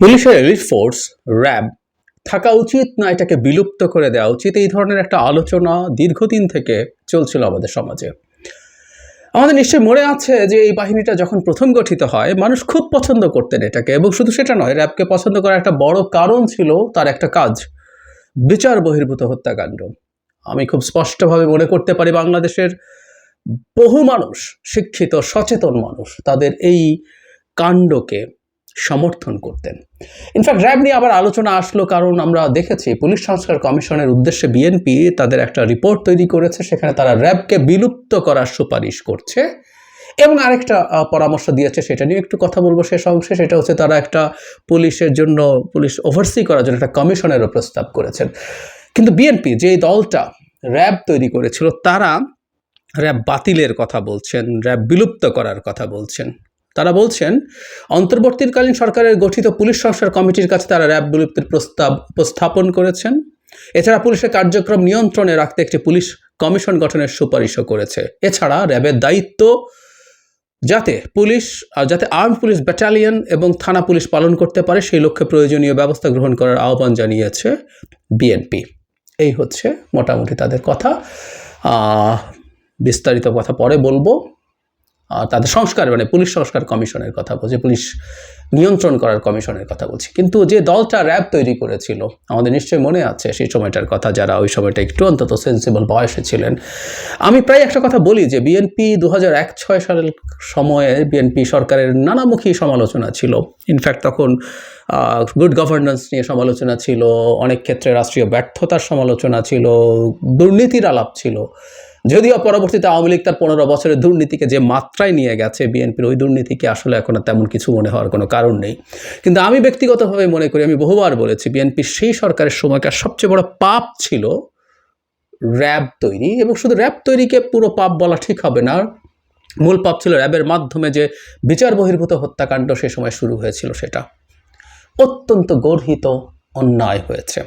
পুলিশের elite force RAB, থাকা উচিত না এটাকে বিলুপ্ত করে দেওয়া উচিত। এই ধরনের একটা আলোচনা দীর্ঘদিন থেকে চলছিল আমাদের সমাজে। আমাদের নিশ্চয়ই মনে আছে যে এই বাহিনীটা যখন প্রথম গঠিত হয়, মানুষ খুব পছন্দ করতেন এটাকে। এবং শুধু সেটা নয়, র্যাবকে পছন্দ করার একটা বড় কারণ ছিল তার একটা কাজ, বিচার বহির্ভূত হত্যাকাণ্ড। আমি খুব স্পষ্টভাবে মনে করতে পারি বাংলাদেশের বহু মানুষ, শিক্ষিত, সচেতন মানুষ, তাদের এই কাণ্ডকে সমর্থন করতেন। ইনফ্যাক্ট র্যাব নিয়ে আবার আলোচনা আসলো কারণ আমরা দেখেছি পুলিশ সংস্কার কমিশনের উদ্দেশ্যে বিএনপি তাদের একটা রিপোর্ট তৈরি করেছে, সেখানে তারা র্যাবকে বিলুপ্ত করার সুপারিশ করছে। এবং আরেকটা পরামর্শ দিয়েছে সেটা নিয়ে একটু কথা বলব শেষ অংশে, সেটা হচ্ছে তারা একটা পুলিশের জন্য, পুলিশ ওভারসি করার জন্য একটা কমিশনেরও প্রস্তাব করেছেন। কিন্তু বিএনপি যে দলটা র্যাব তৈরি করেছিল, তারা র্যাব বাতিলের কথা বলছেন, র্যাব বিলুপ্ত করার কথা বলছেন। তারা বলছেন, অন্তর্বর্তীকালীন সরকারের গঠিত পুলিশ সংস্কার কমিটির কাছে তারা র্যাব বিলুপ্তির প্রস্তাব, উপস্থাপন করেছেন। এছাড়া পুলিশের কার্যক্রম নিয়ন্ত্রণে রাখতে একটি পুলিশ কমিশন গঠনের সুপারিশও করেছে। এছাড়া র্যাবের দায়িত্ব যাতে পুলিশ যাতে আর্ম পুলিশ ব্যাটালিয়ন এবং থানা পুলিশ পালন করতে পারে, সেই লক্ষ্যে প্রয়োজনীয় ব্যবস্থা গ্রহণ করার আহ্বান জানিয়েছে বিএনপি এই হচ্ছে মোটামুটি তাদের কথা। বিস্তারিত কথা পরে বলব। তাদের সংস্কার মানে পুলিশ সংস্কার কমিশনের কথা বলছি, পুলিশ নিয়ন্ত্রণ করার কমিশনের কথা বলছি। কিন্তু যে দলটা র্যাব তৈরি করেছিল, আমাদের নিশ্চয়ই মনে আছে সেই সময়টার কথা, যারা ওই সময়টা একটু অন্তত সেন্সিবল বয়সে ছিলেন। আমি প্রায় একটা কথা বলি যে বিএনপি দু হাজার এক ছয় সালের সময়ে বিএনপি সরকারের নানামুখী সমালোচনা ছিল। ইনফ্যাক্ট তখন গুড গভর্নেন্স নিয়ে সমালোচনা ছিল, অনেক ক্ষেত্রে রাষ্ট্রীয় ব্যর্থতার সমালোচনা ছিল, দুর্নীতির আলাপ ছিল। যদিও পরবর্তীতে আওয়ামী লীগ তার পনেরো বছরের দুর্নীতিকে যে মাত্রায় নিয়ে গেছে, বিএনপির ওই দুর্নীতিকে আসলে এখন তেমন কিছু মনে হওয়ার কোনো কারণ নেই। কিন্তু আমি ব্যক্তিগতভাবে মনে করি, আমি বহুবার বলেছি বিএনপির সেই সরকারের সময়কার সবচেয়ে বড় পাপ ছিল র্যাব তৈরি, এবং শুধু র্যাব তৈরিকে পুরো পাপ বলা ঠিক হবে না, মূল পাপ ছিল র্যাবের মাধ্যমে যে বিচার বহির্ভূত হত্যাকাণ্ড সে সময় শুরু হয়েছিল সেটা। অত্যন্ত গর্হিত অন্যায় হয়েছে।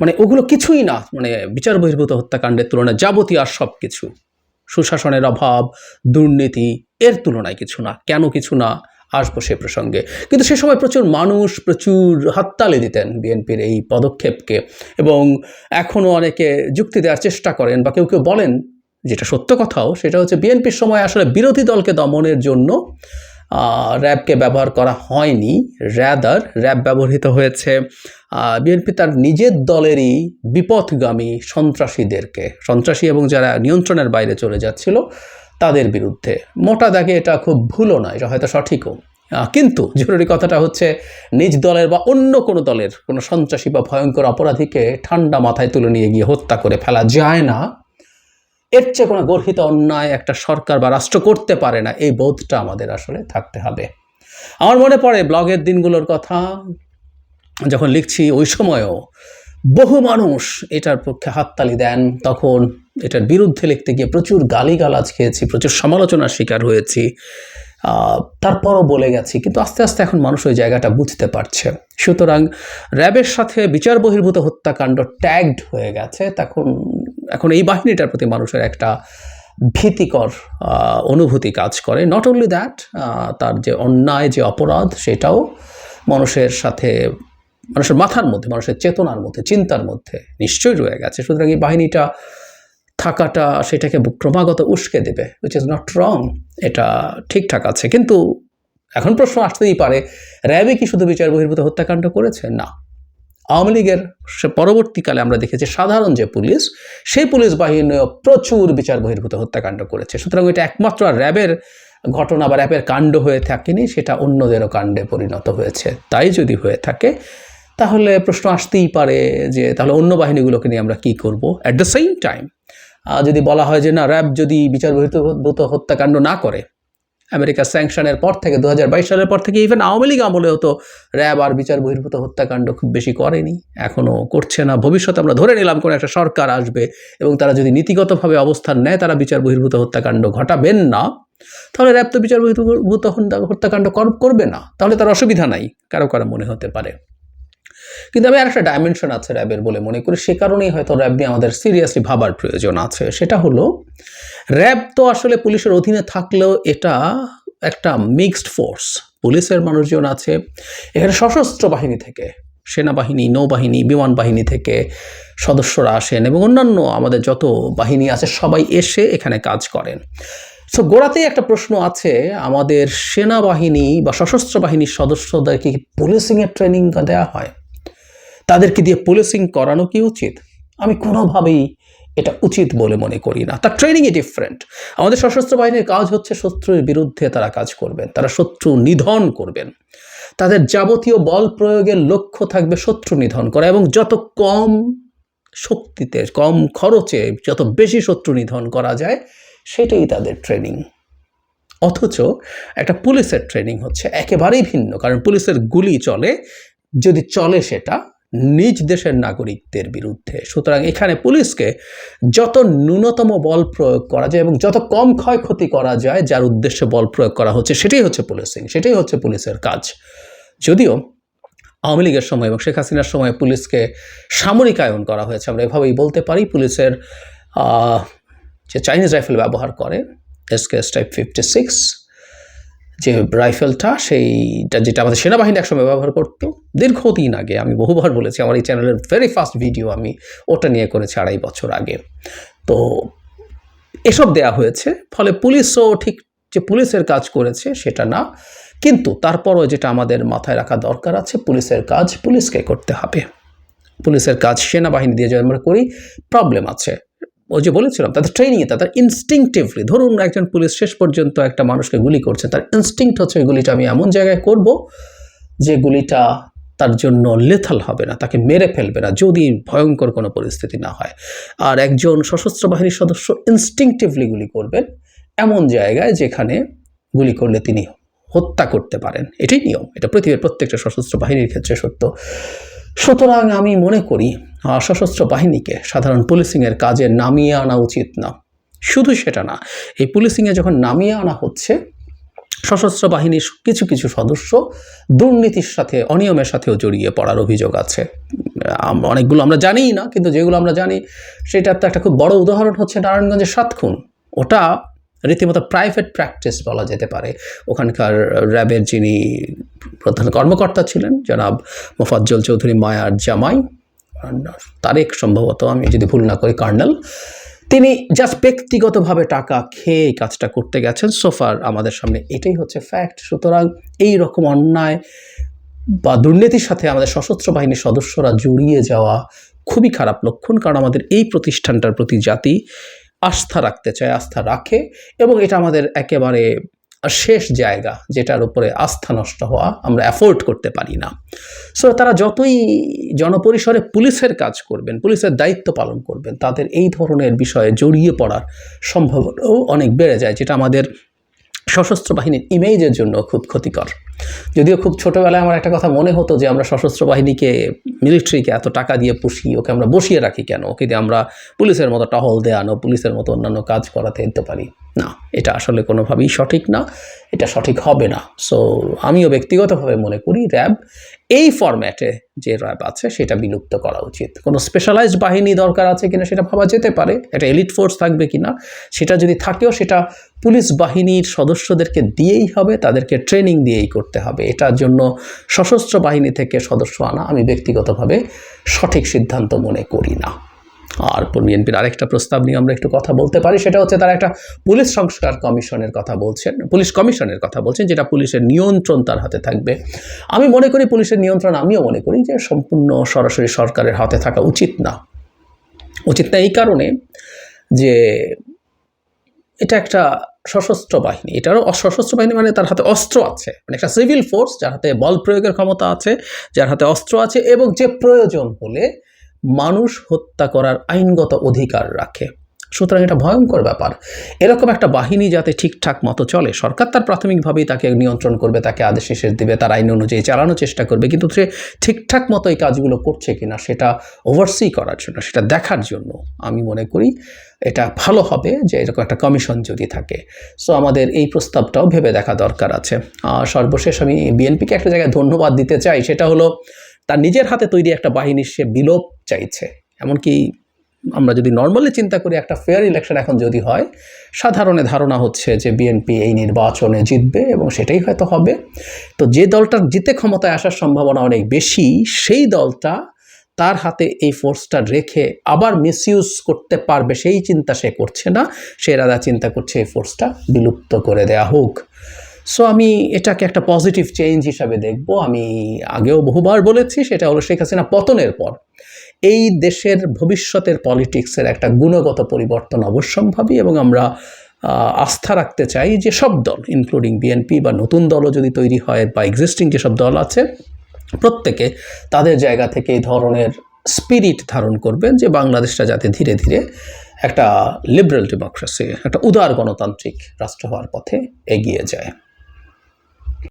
মানে ওগুলো কিছুই না মানে বিচার বহির্ভূত হত্যাকাণ্ডের তুলনায় যাবতীয় আর সব কিছু সুশাসনের অভাব, দুর্নীতি, এর তুলনায় কিছু না, কেন কিছু না, আসব সে প্রসঙ্গে। কিন্তু সে সময় প্রচুর মানুষ, প্রচুর হাততালি দিতেন বিএনপির এই পদক্ষেপকে এবং এখনও অনেকে যুক্তি দেওয়ার চেষ্টা করেন বা কেউ কেউ বলেন যেটা সত্য কথাও, সেটা হচ্ছে বিএনপির সময় আসলে বিরোধী দলকে দমনের জন্য র্যাবকে ব্যবহার করা হয়নি র্যাদার র্যাব ব্যবহৃত হয়েছে। বিএনপি তার নিজের দলেরই বিপথগামী সন্ত্রাসীদেরকে, সন্ত্রাসী এবং যারা নিয়ন্ত্রণের বাইরে চলে যাচ্ছিল, তাদের বিরুদ্ধে। মোটা দাগে এটা খুব ভুলও নয়, এটা হয়তো সঠিকও। কিন্তু জরুরি কথাটা হচ্ছে, নিজ দলের বা অন্য কোনো দলের কোনো সন্ত্রাসী বা ভয়ঙ্কর অপরাধীকে ঠান্ডা মাথায় তুলে নিয়ে গিয়ে হত্যা করে ফেলা যায় না। এর চেয়ে কোনো গর্হিত অন্যায় একটা সরকার বা রাষ্ট্র করতে পারে না। এই বোধটা আমাদের আসলে থাকতে হবে। আমার মনে পড়ে ব্লগের দিনগুলোর কথা, যখন লিখছি ওই সময়ও বহু মানুষ এটার পক্ষে হাততালি দেন। তখন এটার বিরুদ্ধে লিখতে গিয়ে প্রচুর গালিগালাজ খেয়েছি, প্রচুর সমালোচনার শিকার হয়েছি। তারপরও বলে গেছি, কিন্তু আস্তে আস্তে এখন মানুষ ওই জায়গাটা বুঝতে পারছে। সুতরাং র্যাবের সাথে বিচার বহির্ভূত হত্যাকাণ্ড ট্যাগড হয়ে গেছে। তখন এখন এই বাহিনীটার প্রতি মানুষের একটা ভীতিকর অনুভূতি কাজ করে। নট অনলি দ্যাট তার যে অন্যায়, যে অপরাধ, সেটাও মানুষের সাথে, মানুষের মাথার মধ্যে, মানুষের চেতনার মধ্যে, চিন্তার মধ্যে নিশ্চয়ই রয়ে গেছে। সুতরাং এই বাহিনীটা থাকাটা, সেটাকে ক্রমাগত উস্কে দেবে উইচ ইজ নট রং এটা ঠিকঠাক আছে। কিন্তু এখন প্রশ্ন আসতেই পারে, র্যাবে কি শুধু বিচার বহির্ভূত হত্যাকাণ্ড করেছে? না। আওয়ামী লীগের পরবর্তীকালে আমরা দেখেছি সাধারণ যে পুলিশ, সেই পুলিশ বাহিনীও প্রচুর বিচার বহির্ভূত হত্যাকাণ্ড করেছে। সুতরাং এটা একমাত্র র্যাবের ঘটনা বা র্যাবের কাণ্ড হয়ে থাকেনি, সেটা অন্যদেরও কাণ্ডে পরিণত হয়েছে। তাই যদি হয়ে থাকে, তাহলে প্রশ্ন আসতেই পারে যে তাহলে অন্য বাহিনীগুলোকে নিয়ে আমরা কি করব? অ্যাট দ্য সেম টাইম যদি বলা হয় যে না, র্যাব যদি বিচার বহির্ভূত হত্যাকাণ্ড না করে আমেরিকার স্যাংশনের পর থেকে দু হাজার বাইশ সালের পর থেকে ইভেন আওয়ামী লীগ আমলেও তো র্যাব আর বিচার বহির্ভূত হত্যাকাণ্ড খুব বেশি করেনি, এখনও করছে না। ভবিষ্যতে আমরা ধরে নিলাম কোনো একটা সরকার আসবে এবং তারা যদি নীতিগতভাবে অবস্থান নেয়, তারা বিচার বহির্ভূত হত্যাকাণ্ড ঘটাবেন না, তাহলে র্যাব তো বিচার বহির্ভূত হত্যাকাণ্ড করবে না। তাহলে তার অসুবিধা নাই, কারও কারও মনে হতে পারে। কিন্তু আমি আর একটা ডাইমেনশন আছে র্যাবের বলে মনে করি, সে কারণেই হয়তো র্যাব নিয়ে আমাদের সিরিয়াসলি ভাবার প্রয়োজন আছে। সেটা হলো র্যাব তো আসলে পুলিশের অধীনে থাকলেও এটা একটা মিক্সড ফোর্স। পুলিশের মানুষজন আছে, এখানে সশস্ত্র বাহিনী থেকে, সেনাবাহিনী, নৌবাহিনী, বিমান বাহিনী থেকে সদস্যরা আসেন এবং অন্যান্য আমাদের যত বাহিনী আছে সবাই এসে এখানে কাজ করেন। সো গোড়াতেই একটা প্রশ্ন আছে, আমাদের সেনাবাহিনী বা সশস্ত্র বাহিনীর সদস্যদেরকে কি পুলিশিংয়ের ট্রেনিং দেওয়া হয়? তাদেরকে দিয়ে পুলিশিং করানো কি উচিত? আমি কোনোভাবেই এটা উচিত বলে মনে করি না। তার ট্রেনিংই ডিফারেন্ট আমাদের সশস্ত্র বাহিনীর কাজ হচ্ছে শত্রুর বিরুদ্ধে তারা কাজ করবেন, তারা শত্রু নিধন করবেন। তাদের যাবতীয় বল প্রয়োগের লক্ষ্য থাকবে শত্রু নিধন করা এবং যত কম শক্তিতে, কম খরচে যত বেশি শত্রু নিধন করা যায়, সেটাই তাদের ট্রেনিং অথচ একটা পুলিশের ট্রেনিং হচ্ছে একেবারেই ভিন্ন, কারণ পুলিশের গুলি চলে, যদি চলে সেটা নিজ দেশের নাগরিকদের বিরুদ্ধে। সুতরাং এখানে পুলিশকে যত ন্যূনতম বল প্রয়োগ করা যায় এবং যত কম ক্ষয়ক্ষতি করা যায়, যার উদ্দেশ্যে বল প্রয়োগ করা হচ্ছে, সেটাই হচ্ছে পুলিশিং সেটাই হচ্ছে পুলিশের কাজ। যদিও আওয়ামী লীগের সময় এবং শেখ হাসিনার সময় পুলিশকে সামরিকায়ন করা হয়েছে, আমরা এভাবেই বলতে পারি, পুলিশের যে চাইনিজ রাইফেল ব্যবহার করে এসকেএস টাইপ ফিফটি সিক্স যে রাইফেলটা সেইটা যেটা আমাদের সেনাবাহিনী একসময় ব্যবহার করতো, দীর্ঘদিন আগে, আমি বহুবার বলেছি, আমার এই চ্যানেলের ভেরি ফার্স্ট ভিডিও আমি ওটা নিয়ে করেছি আড়াই বছর আগে। তো এসব দেয়া হয়েছে, ফলে পুলিশও ঠিক যে পুলিশের কাজ করেছে সেটা না, কিন্তু তারপরও যেটা আমাদের মাথায় রাখা দরকার আছে, পুলিশের কাজ পুলিশকে করতে হবে। পুলিশের কাজ সেনাবাহিনী দিয়ে যদি আমরা করি প্রবলেম আছে। ওই যে বলেছিলাম, তাদের ট্রেনিংয়ে তাদের ইনস্টিংটিভলি ধরুন একজন পুলিশ শেষ পর্যন্ত একটা মানুষকে গুলি করছে, তার ইনস্টিংক্ট হচ্ছে ওই গুলিটা আমি এমন জায়গায় করব যে গুলিটা তার জন্য লেথাল হবে না, তাকে মেরে ফেলবে না, যদি ভয়ঙ্কর কোনো পরিস্থিতি না হয়। আর একজন সশস্ত্র বাহিনীর সদস্য ইনস্টিংটিভলি গুলি করবেন এমন জায়গায় যেখানে গুলি করলে তিনি হত্যা করতে পারেন। এটাই নিয়ম, এটা পৃথিবীর প্রত্যেকটা সশস্ত্র বাহিনীর ক্ষেত্রে সত্য। সুতরাং আমি মনে করি সশস্ত্র বাহিনীকে সাধারণ পুলিশিংয়ের কাজে নামিয়ে আনা উচিত না। শুধু সেটা না, এই পুলিশিংয়ে যখন নামিয়ে আনা হচ্ছে, সশস্ত্র বাহিনীর কিছু কিছু সদস্য দুর্নীতির সাথে, অনিয়মের সাথেও জড়িয়ে পড়ার অভিযোগ আছে। অনেকগুলো আমরা জানিই না, কিন্তু যেগুলো আমরা জানি, সেটার তো একটা খুব বড় উদাহরণ হচ্ছে নারায়ণগঞ্জের সাত খুন ওটা রীতিমতো প্রাইভেট প্র্যাকটিস বলা যেতে পারে। ওখানকার র্যাবের যিনি প্রধান কর্মকর্তা ছিলেন, জনাব মোফাজ্জল চৌধুরী মায়ার জামাই তারেক সম্ভবত, আমি যদি ভুল না করি, কার্নেল, তিনি জাস্ট ব্যক্তিগতভাবে টাকা খেয়ে এই কাজটা করতে গেছেন। সোফার আমাদের সামনে এটাই হচ্ছে ফ্যাক্ট সুতরাং এই রকম অন্যায় বা দুর্নীতির সাথে আমাদের সশস্ত্র বাহিনীর সদস্যরা জড়িয়ে যাওয়া খুবই খারাপ লক্ষণ। কারণ আমাদের এই প্রতিষ্ঠানটার প্রতি জাতি আস্থা রাখতে চায়, আস্থা রাখে এবং এটা আমাদের একেবারে শেষ জায়গা, যেটার উপরে আস্থা নষ্ট হওয়া আমরা অ্যাফোর্ড করতে পারি না। সো তারা যতই জনপরিসরে পুলিশের কাজ করবেন, পুলিশের দায়িত্ব পালন করবেন, তাদের এই ধরনের বিষয়ে জড়িয়ে পড়ার সম্ভাবনাও অনেক বেড়ে যায়, যেটা আমাদের সশস্ত্র বাহিনীর ইমেজের জন্য খুব ক্ষতিকর। যদিও খুব ছোটোবেলায় আমার একটা কথা মনে হতো যে আমরা সশস্ত্র বাহিনীকে মিলিটারিকে এত টাকা দিয়ে পুষি, ওকে আমরা বসিয়ে রাখি কেন? ওকে দিয়ে আমরা পুলিশের মতো টহল দেয়ানো পুলিশের মতো অন্যান্য কাজ করাতে দিতে পারি? না, এটা আসলে কোনোভাবেই সঠিক না, এটা সঠিক হবে না। সো আমিও ব্যক্তিগতভাবে মনে করি র্যাব, এই ফরম্যাটে যে র্যাব আছে, সেটা বিলুপ্ত করা উচিত। কোনো স্পেশালাইজড বাহিনী দরকার আছে কিনা সেটা ভাবা যেতে পারে, একটা এলিট ফোর্স থাকবে কিনা, সেটা যদি থাকেও সেটা পুলিশ বাহিনীর সদস্যদেরকে দিয়েই হবে, তাদেরকে ট্রেনিং দিয়েই করতে হবে। এটার জন্য সশস্ত্র বাহিনী থেকে সদস্য আনা আমি ব্যক্তিগতভাবে সঠিক সিদ্ধান্ত মনে করি না। আর বিএনপির আরেকটা প্রস্তাব নিয়ে আমরা একটু কথা বলতে পারি, সেটা হচ্ছে তারা একটা পুলিশ সংস্কার কমিশনের কথা বলছেন, পুলিশ কমিশনের কথা বলছেন, যেটা পুলিশের নিয়ন্ত্রণ তার হাতে থাকবে। আমি মনে করি পুলিশের নিয়ন্ত্রণ, আমিও মনে করি যে সম্পূর্ণ সরাসরি সরকারের হাতে থাকা উচিত না। উচিত না এই কারণে যে এটা একটা সশস্ত্র বাহিনী। এটারও সশস্ত্র বাহিনী মানে তার হাতে অস্ত্র আছে। মানে একটা সিভিল ফোর্স যার হাতে বল প্রয়োগের ক্ষমতা আছে, যার হাতে অস্ত্র আছে এবং যে প্রয়োজন হলে মানুষ হত্যা করার আইনগত অধিকার রাখে। সুতরাং এটা ভয়ঙ্কর ব্যাপার। এরকম একটা বাহিনী যাতে ঠিকঠাক মতো চলে, সরকার তার প্রাথমিকভাবেই তাকে নিয়ন্ত্রণ করবে, তাকে আদেশ শেষের দেবে, তার আইন অনুযায়ী চালানোর চেষ্টা করবে, কিন্তু সে ঠিকঠাক মতো এই কাজগুলো করছে কিনা সেটা ওভারসি করার জন্য, সেটা দেখার জন্য আমি মনে করি এটা ভালো হবে যে এরকম একটা কমিশন যদি থাকে। সো আমাদের এই প্রস্তাবটাও ভেবে দেখা দরকার আছে। সর্বশেষ আমি বিএনপিকে একটা জায়গায় ধন্যবাদ দিতে চাই, সেটা হলো তার নিজের হাতে তৈরি একটা বাহিনীর সে বিলোপ চাইছে। এমনকি আমরা যদি নর্মালি চিন্তা করি, একটা ফেয়ার ইলেকশন এখন যদি হয়, সাধারণে ধারণা হচ্ছে যে বিএনপি এই নির্বাচনে জিতবে এবং সেটাই হয়তো হবে। তো যে দলটার জিতে ক্ষমতায় আসার সম্ভাবনা অনেক বেশি, সেই দলটা তার হাতে এই ফোর্সটা রেখে আবার মিসইউজ করতে পারবে, সেই চিন্তা সে করছে না। সে রাজা চিন্তা করছে এই ফোর্সটা বিলুপ্ত করে দেয়া হোক। সো আমি এটাকে একটা পজিটিভ চেঞ্জ হিসাবে দেখব। আমি আগেও বহুবার বলেছি, সেটা হলো শেখ হাসিনা পতনের পর। এই দেশের ভবিষ্যতের পলিটিক্সের একটা গুণগত পরিবর্তন অবশ্যম্ভাবী এবং আমরা আস্থা রাখতে চাই যে সব দল ইনক্লুডিং বিএনপি বা নতুন দলও যদি তৈরি হয় বা এক্সিস্টিং যেসব দল আছে, প্রত্যেকে তাদের জায়গা থেকে এই ধরনের স্পিরিট ধারণ করবেন যে বাংলাদেশটা যাতে ধীরে ধীরে একটা লিবারেল ডেমোক্রেসি একটা উদার গণতান্ত্রিক রাষ্ট্র হওয়ার পথে এগিয়ে যায়।